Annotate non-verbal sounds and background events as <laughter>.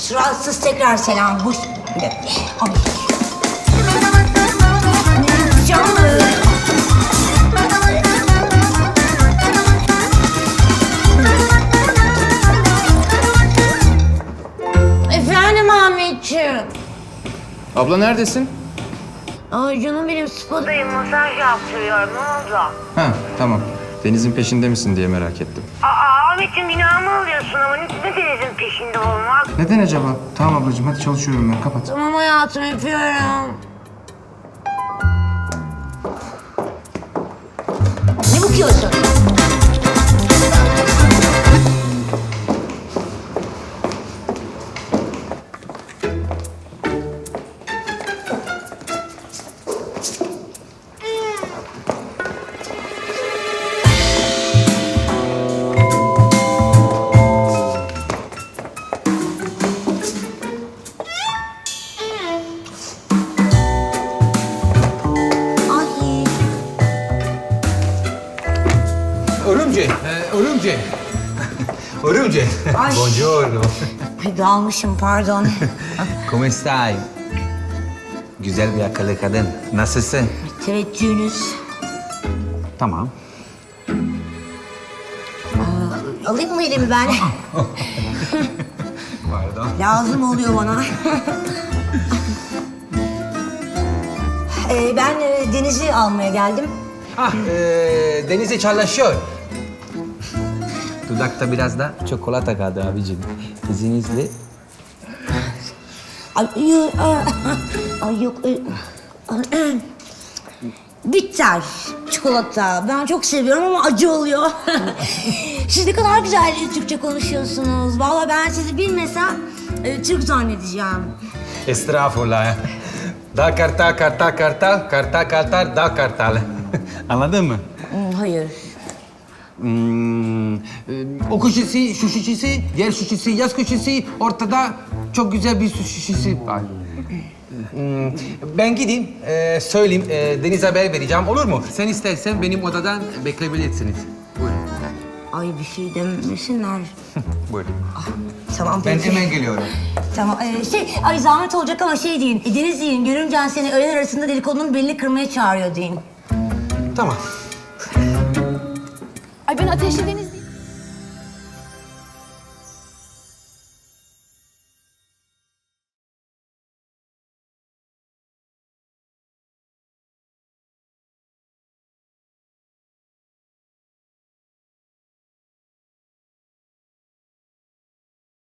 Suratsız tekrar selam. Bu... Ay. Canım. Efendim Ahmetciğim. Abla neredesin? Ay canım benim spadayım. Masaj yaptırıyor. Ne oldu? Ha tamam. Deniz'in peşinde misin diye merak ettim. Aa Ahmetciğim günahımı alıyorsun ama ne denizin peşinde olmak? Neden acaba? Tamam ablacığım hadi çalışıyorum ben kapat. Tamam hayatım öpüyorum. Ne bakıyorsun? Örümce, e, örümce. <laughs> örümce. Ay. Buongiorno. Ay dalmışım pardon. <laughs> Come stai? Güzel bir akıllı kadın. Nasılsın? Teveccühünüz. Tamam. Alayım mı elimi ben? <laughs> Pardon. Lazım oluyor bana. Ee, ben e, Deniz'i almaya geldim. Ah, e, denize çalışıyor. Dudakta biraz da çikolata kaldı abicim. İzninizle. Ay, yok. e, Bitter çikolata. Ben çok seviyorum ama acı oluyor. <laughs> Siz ne kadar güzel Türkçe konuşuyorsunuz. Vallahi ben sizi bilmesem e, Türk zannedeceğim. Estağfurullah. Da kartal, kartal, kartal, kartal, kartal, da kartal. <laughs> Anladın mı? Hmm, Hayır. Hmm, e, o köşesi, şu şişesi, diğer şişesi, yaz köşesi, ortada çok güzel bir su şişesi var. Hmm, ben gideyim, e, söyleyeyim, e, Deniz'e haber vereceğim, olur mu? Sen istersen benim odadan bekleyebilirsiniz. Buyurun. Ay bir şey demesinler. <laughs> Buyurun. Tamam Ben peki. hemen geliyorum. Tamam ee, şey ay zahmet olacak ama şey deyin. E, Deniz deyin. Görümcen seni öğlen arasında dedikodunun belini kırmaya çağırıyor deyin. Tamam. Ay ben ateşli deniz